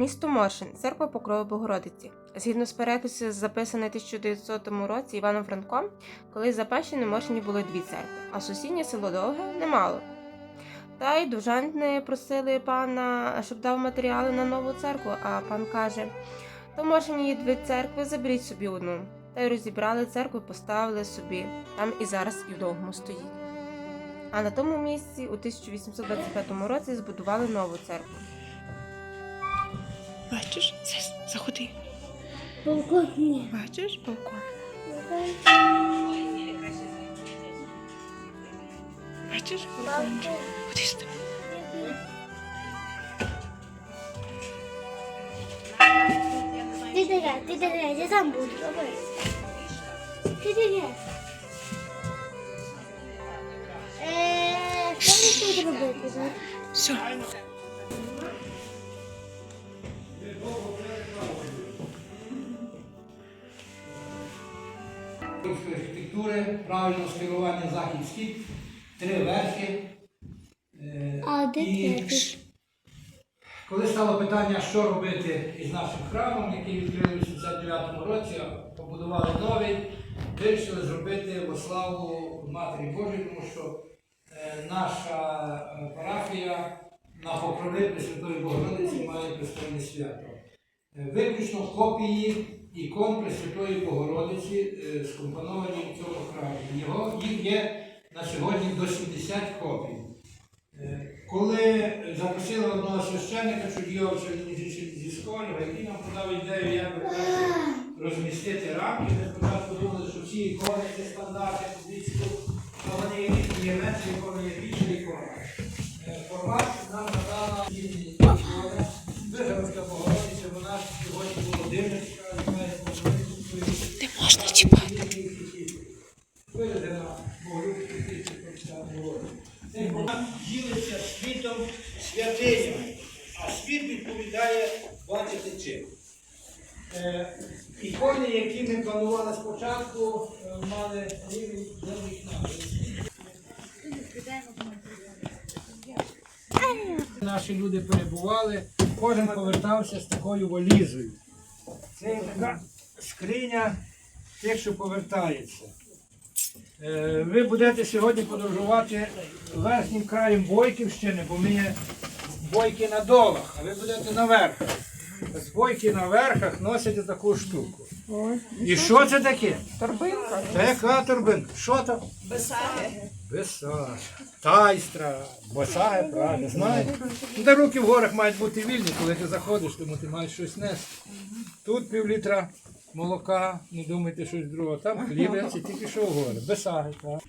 Місто Моршин, церква Покрови Богородиці. Згідно з перепису, записаний в 1900 році Іваном Франком, коли за Пещини Моршині були дві церкви, а сусіднє село Довге немало. Та й дужантни просили пана, щоб дав матеріали на нову церкву, а пан каже: то Моршині є дві церкви, заберіть собі одну. Та й розібрали церкву, поставили собі. Там і зараз і в довгому стоїть. А на тому місці у 1825 році збудували нову церкву. Бачиш? Зас- Заходи. Полковник. Бачиш, балкон? Бачиш, балкончик? Куди з тобою? Ти дивись, ти дивись, я сам буду робити. Ти дивись. Е, що ми тут робити? зараз? Все. Української архітектури, правильного скерування захід-схід, три верхи. Е, А де і? Коли стало питання, що робити із нашим храмом, який відкрили в 69-му році, побудували новий, вирішили зробити во славу Матері Божої, тому що е, наша е, парафія на покрови Пресвятої Богородиці має пристойне свято. Виключно копії ікон Пресвятої Богородиці е, скомпоновані в цьому храмі. Його, їх є на сьогодні до 70 копій. Е, Коли запросили одного священника, чудівця зі Сколєва, який нам подав ідею, як розмістити рамки, ми спочатку думали, що всі ікони це стандарти кубицьку, а вони є різні, є менші ікони, є більше ікони. Е, Формат нам можна чіпати. Ділиться світом святинями, а світ відповідає бачити чим. Е, Ікони, які ми планували спочатку, е, мали рівень до вікна. Наші люди перебували, кожен повертався з такою валізою. Це така скриня тих, що повертається. Е, Ви будете сьогодні подорожувати верхнім краєм Бойківщини, бо ми є бойки на долах, а ви будете на верхах. З бойки на верхах носять таку штуку. І що це таке? Торбинка. Та яка торбинка? Що там? Бесаги. Бесага. Тайстра, босаги, правильно, знаєте. Ну, Та руки в горах мають бути вільні, коли ти заходиш, тому ти маєш щось нести. Тут пів літра молока, не думайте щось другого. Там хліб, це тільки що гори. Бесаги, так.